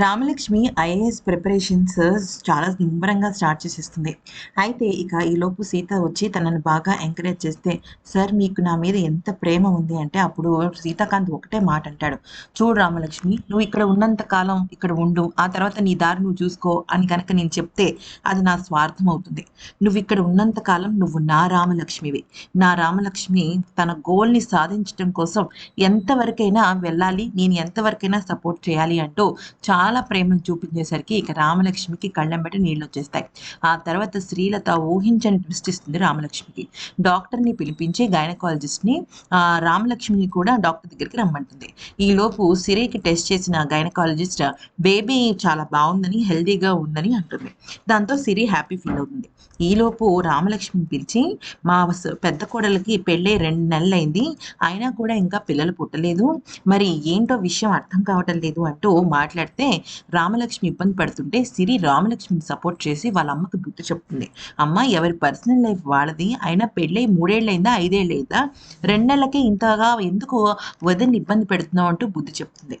Ramalakshmi IAS preparations చాలా ముమ్మరంగా start చేసేస్తుంది. అయితే ఇక ఈలోపు సీత వచ్చి తనని బాగా ఎంకరేజ్ చేస్తే సార్ మీకు నా మీద ఎంత ప్రేమ ఉంది? అంటే అప్పుడు సీతాకాంత్ ఒకటే మాట అంటాడు. చూడు రామలక్ష్మి నువ్వు ఇక్కడ ఉన్నంత కాలం ఇక్కడ ఉండు ఆ తర్వాత నీ దారి నువ్వు చూసుకో అని కనుక నేను చెప్తే అది నా స్వార్థం అవుతుంది. నువ్వు ఇక్కడ ఉన్నంత కాలం నువ్వు నా రామలక్ష్మివి. నా రామలక్ష్మి తన గోల్ని సాధించడం కోసం ఎంతవరకైనా వెళ్ళాలి నేను ఎంతవరకైనా సపోర్ట్ చేయాలి అంటూ చాలా చాలా ప్రేమను చూపించేసరికి ఇక రామలక్ష్మికి కళ్ళెంబటి నీళ్ళు వచ్చేస్తాయి. ఆ తర్వాత శ్రీలత ఊహించని ట్విస్ట్ ఇస్తుంది రామలక్ష్మికి. డాక్టర్ని పిలిపించి గైనకాలజిస్ట్ని రామలక్ష్మిని కూడా డాక్టర్ దగ్గరికి రమ్మంటుంది. ఈలోపు సిరికి టెస్ట్ చేసిన గైనకాలజిస్ట్ బేబీ చాలా బాగుందని హెల్దీగా ఉందని అంటుంది. దాంతో సిరి హ్యాపీ ఫీల్ అవుతుంది. ఈలోపు రామలక్ష్మిని పిలిచి మా పెద్ద కోడలకి పెళ్ళై రెండు నెలలు అయింది అయినా కూడా ఇంకా పిల్లలు పుట్టలేదు. మరి ఏంటో విషయం అర్థం కావటం లేదు అంటూ మాట్లాడితే రామలక్ష్మి ఇబ్బంది పడుతుంటే సిరి రామలక్ష్మిని సపోర్ట్ చేసి వాళ్ళ అమ్మకి బుద్ధి చెప్తుంది. అమ్మ ఎవరి పర్సనల్ లైఫ్ వాళ్ళది? అయినా పెళ్ళై మూడేళ్ళైందా? ఐదేళ్ళైందా? రెండేళ్ళకే ఇంతగా ఎందుకు వదిలిని ఇబ్బంది పెడుతున్నావు అంటూ బుద్ధి చెప్తుంది.